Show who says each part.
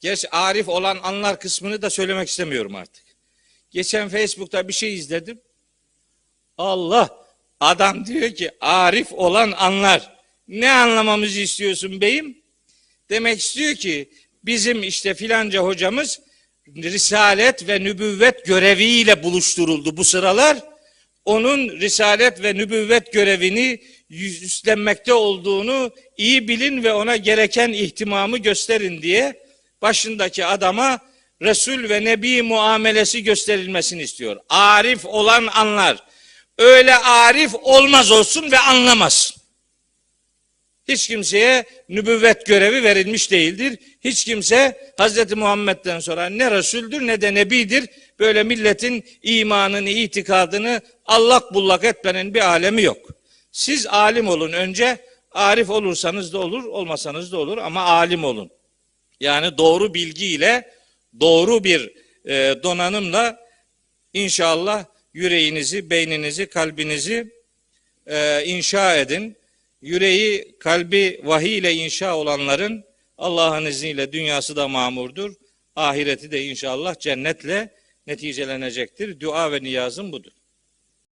Speaker 1: Gerçi arif olan anlar kısmını da söylemek istemiyorum artık. Geçen Facebook'ta bir şey izledim. Allah adam diyor ki arif olan anlar. Ne anlamamızı istiyorsun beyim? Demek istiyor ki bizim işte filanca hocamız risalet ve nübüvvet göreviyle buluşturuldu bu sıralar. Onun risalet ve nübüvvet görevini üstlenmekte olduğunu iyi bilin ve ona gereken ihtimamı gösterin diye başındaki adama Resul ve Nebi muamelesi gösterilmesini istiyor. Arif olan anlar. Öyle arif olmaz olsun ve anlamaz. Hiç kimseye nübüvvet görevi verilmiş değildir. Hiç kimse Hz. Muhammed'den sonra ne Resul'dür ne de Nebidir. Böyle milletin imanını, itikadını allak bullak etmenin bir alemi yok. Siz alim olun önce. Arif olursanız da olur, olmasanız da olur ama alim olun. Yani doğru bilgiyle, doğru bir e, donanımla inşallah yüreğinizi, beyninizi, kalbinizi e, inşa edin. Yüreği, kalbi vahiy ile inşa olanların Allah'ın izniyle dünyası da mamurdur. Ahireti de inşallah cennetle neticelenecektir. Dua ve niyazım budur.